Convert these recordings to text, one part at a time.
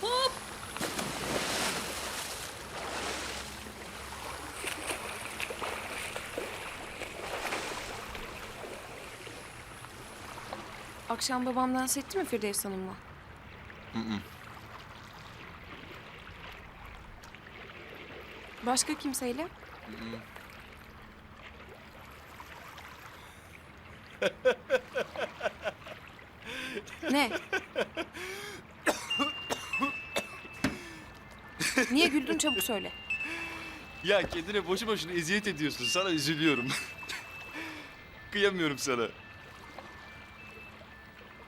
Hop! Akşam babam dans etti mi Firdevs Hanım'la? Başka kimseyle? ne? Niye güldün çabuk söyle. Ya kendine boşu boşuna eziyet ediyorsun. Sana üzülüyorum. Kıyamıyorum sana.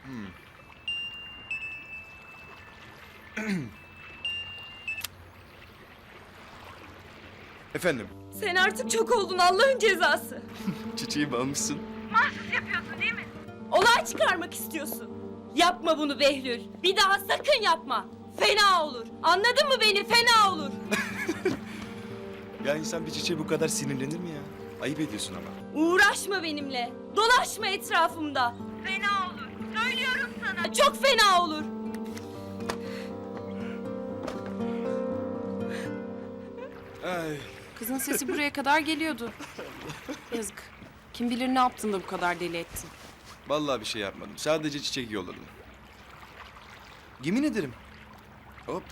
Hmm. Efendim, Sen artık çok oldun Allah'ın cezası. çiçeğimi almışsın. Olay çıkarmak istiyorsun. Yapma bunu Behlül. Bir daha sakın yapma. Fena olur. Anladın mı beni? Fena olur. Ya insan bir çiçeğe bu kadar sinirlenir mi ya? Ayıp ediyorsun ama. Uğraşma benimle. Dolaşma etrafımda. Fena olur. Söylüyorum sana. Çok fena olur. Ay. Kızın sesi buraya kadar geliyordu. Yazık. Kim bilir ne yaptın da bu kadar deli ettin. Vallahi bir şey yapmadım. Sadece çiçek yolladım. Yemin ederim. Hop.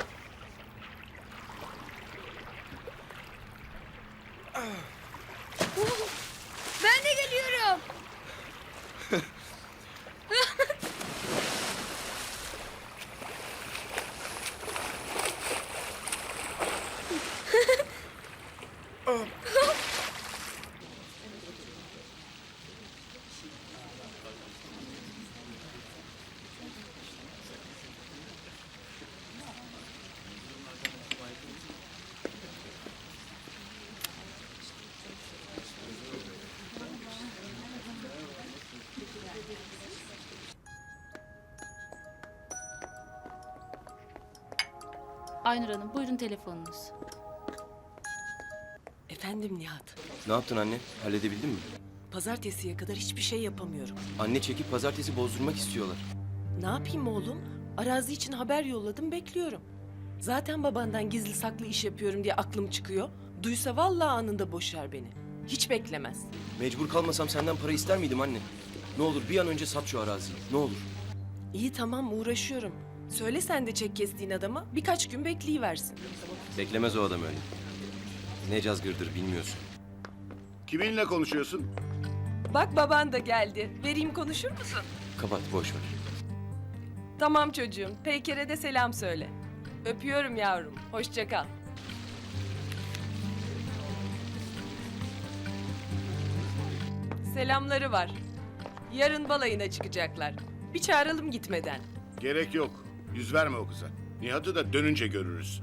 Aynur Hanım buyurun telefonunuz. Efendim Nihat. Ne yaptın anne? Halledebildin mi? Pazartesiye kadar hiçbir şey yapamıyorum. Anne çekip pazartesi bozdurmak istiyorlar. Ne yapayım oğlum? Arazi için haber yolladım bekliyorum. Zaten babandan gizli saklı iş yapıyorum diye aklım çıkıyor. Duysa vallahi anında boşar beni. Hiç beklemez. Mecbur kalmasam senden para ister miydim anne? Ne olur bir an önce sat şu araziyi. Ne olur. İyi tamam uğraşıyorum. Söyle sen de çek kestiğin adama birkaç gün bekleyiversin. Beklemez o adam öyle. Ne cazgırdır bilmiyorsun. Kiminle konuşuyorsun? Bak baban da geldi. Vereyim konuşur musun? Kapat boş ver. Tamam çocuğum. Peyker'e de selam söyle. Öpüyorum yavrum. Hoşça kal. Selamları var. Yarın balayına çıkacaklar. Bir çağıralım gitmeden. Gerek yok. Yüz verme o kıza. Nihat'ı da dönünce görürüz.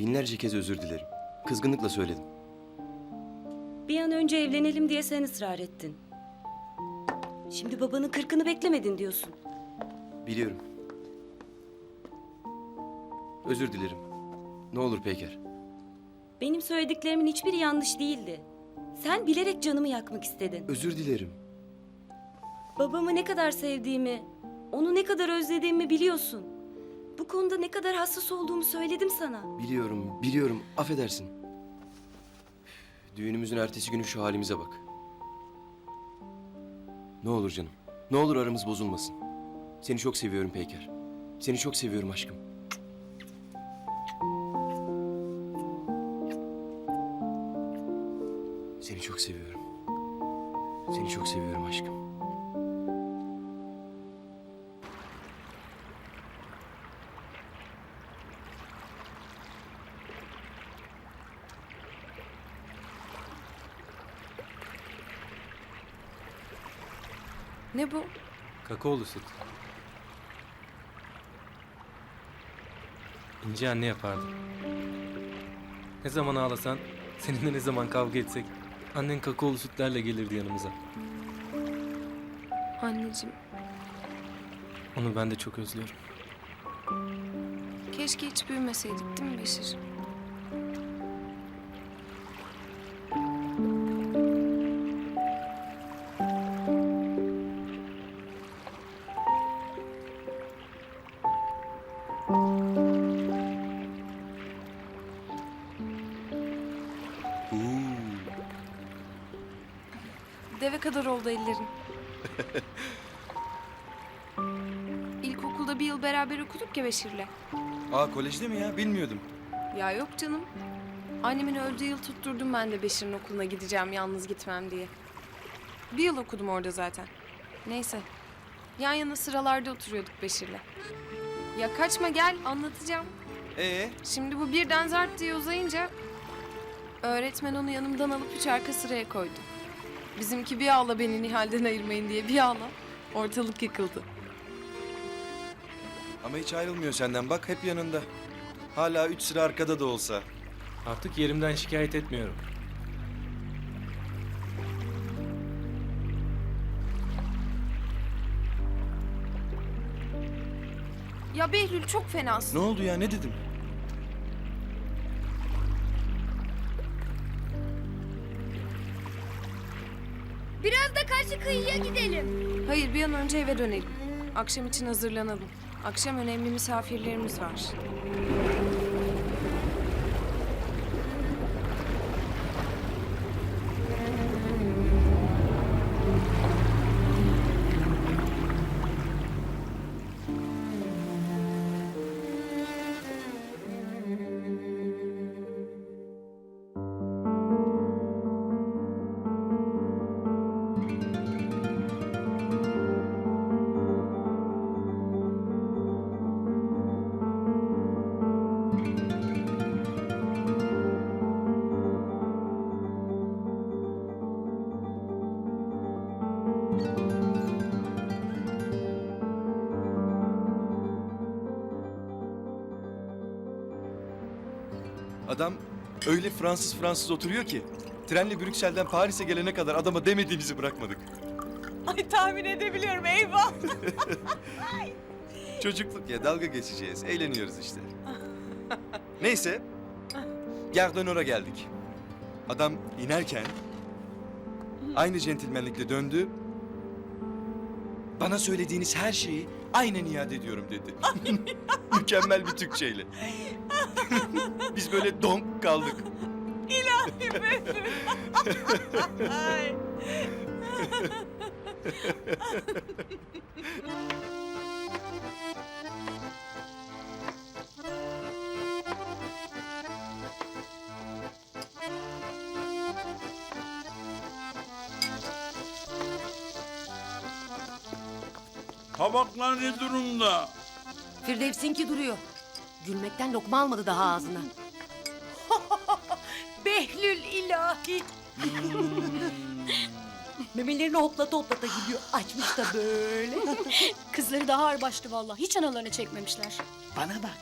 Binlerce kez özür dilerim. Kızgınlıkla söyledim. Bir an önce evlenelim diye sen ısrar ettin. Şimdi babanın kırkını beklemedin diyorsun. Biliyorum. Özür dilerim. Ne olur Peyker. Benim söylediklerimin hiçbiri yanlış değildi. Sen bilerek canımı yakmak istedin. Özür dilerim. Babamı ne kadar sevdiğimi, onu ne kadar özlediğimi biliyorsun. Bu konuda ne kadar hassas olduğumu söyledim sana. Biliyorum, biliyorum. Affedersin. Düğünümüzün ertesi günü şu halimize bak. Ne olur canım. Ne olur aramız bozulmasın. Seni çok seviyorum Peyker. Seni çok seviyorum aşkım. Seni çok seviyorum. Seni çok seviyorum aşkım. Ne bu? Kakaolu süt. İnce anne yapardı. Ne zaman ağlasan, seninle ne zaman kavga etsek, annen kakaolu sütlerle gelirdi yanımıza. Anneciğim, Onu ben de çok özlüyorum. keşke hiç büyümeseydik değil mi Beşir? Deve kadar oldu ellerin. İlkokulda bir yıl beraber okuduk ya Beşir'le. Aa kolejde mi ya? Bilmiyordum. Ya yok canım. Annemin öldüğü yıl tutturdum ben de Beşir'in okuluna gideceğim yalnız gitmem diye. Bir yıl okudum orada zaten. Neyse. Yan yana sıralarda oturuyorduk Beşir'le. Ya kaçma gel anlatacağım. Ee, Şimdi bu birden zart diye uzayınca... Öğretmen onu yanımdan alıp üç arka sıraya koydu. Bizimki bir ağla beni Nihal'den ayırmayın diye bir ağla. Ortalık yıkıldı. ama hiç ayrılmıyor senden. Bak hep yanında. Hala üç sıra arkada da olsa. Artık yerimden şikayet etmiyorum. Ya Behlül çok fenasın. Ne oldu ya? Ne dedim? Biraz da karşı kıyıya gidelim. Hayır bir an önce eve dönelim. Akşam için hazırlanalım. Akşam önemli misafirlerimiz var. Adam öyle Fransız Fransız oturuyor ki. Trenle Brüksel'den Paris'e gelene kadar adama demediğimizi bırakmadık. Ay tahmin edebiliyorum eyvah. Çocukluk ya dalga geçeceğiz. Eğleniyoruz işte. Neyse. Gare Nord'a geldik. Adam inerken aynı centilmenlikle döndü. Bana söylediğiniz her şeyi aynen iade ediyorum dedi. Mükemmel bir Türkçeyle. Biz böyle donk kaldık. Ay. Tabaklar ne durumda? Firdevs'inki duruyor. Gülmekten lokma almadı daha ağzına. Behlül ilahi. Memelerini hoplata hoplata gidiyor. Açmış da böyle. Kızları daha ağırbaşlı vallahi. Hiç analarını çekmemişler. Bana bak.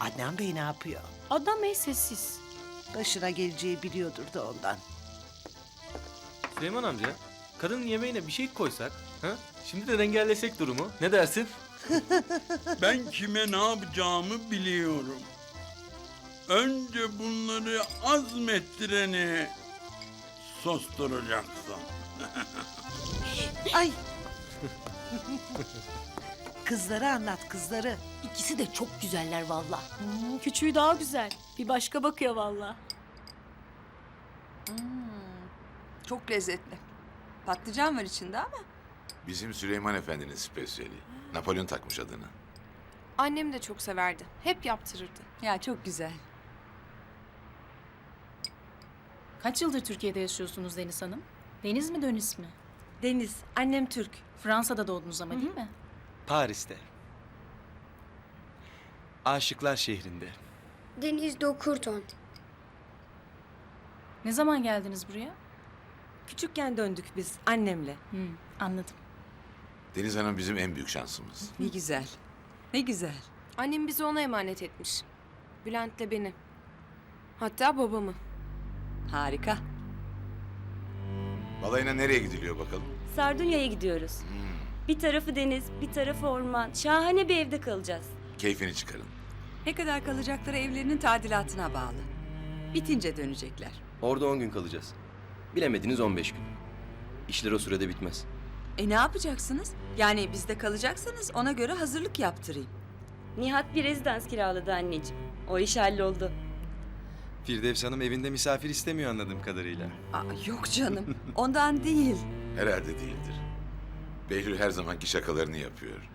Adnan Bey ne yapıyor? Adnan Bey sessiz. Başına geleceği biliyordur da ondan. Süleyman amca, kadının yemeğine bir şey koysak, ha? Şimdi de dengellesek durumu. Ne dersin? Ben kime ne yapacağımı biliyorum. Önce bunları azmettireni sosturacaksın. Ay. kızları anlat kızları. İkisi de çok güzeller valla. küçüğü daha güzel. Bir başka bakıyor vallahi. Çok lezzetli. Patlıcan var içinde ama. Bizim Süleyman Efendi'nin spesiyeli. Napolyon takmış adını. Annem de çok severdi. Hep yaptırırdı. Ya çok güzel. Kaç yıldır Türkiye'de yaşıyorsunuz Deniz Hanım? Deniz mi Dönis mi? Deniz, annem Türk. Fransa'da doğdunuz ama değil mi? Paris'te. Aşıklar şehrinde. Deniz Dokurton. Ne zaman geldiniz buraya? Küçükken döndük biz annemle. Hı, anladım. Deniz Hanım bizim en büyük şansımız. Ne güzel. Ne güzel. Annem bizi ona emanet etmiş. Bülent'le beni. Hatta babamı. Harika. Balayına nereye gidiliyor bakalım? Sardunya'ya gidiyoruz. Bir tarafı deniz, bir tarafı orman. Şahane bir evde kalacağız. Keyfini çıkarın. Ne kadar kalacakları evlerinin tadilatına bağlı. Bitince dönecekler. Orada 10 gün kalacağız. Bilemediniz 15 gün. İşler o sürede bitmez. E ne yapacaksınız? Yani bizde kalacaksanız ona göre hazırlık yaptırayım. Nihat bir rezidans kiraladı anneciğim. O iş halloldu. Firdevs Hanım evinde misafir istemiyor anladığım kadarıyla. Aa, yok canım. Ondan değil. Herhalde değildir. Behlül her zamanki şakalarını yapıyor.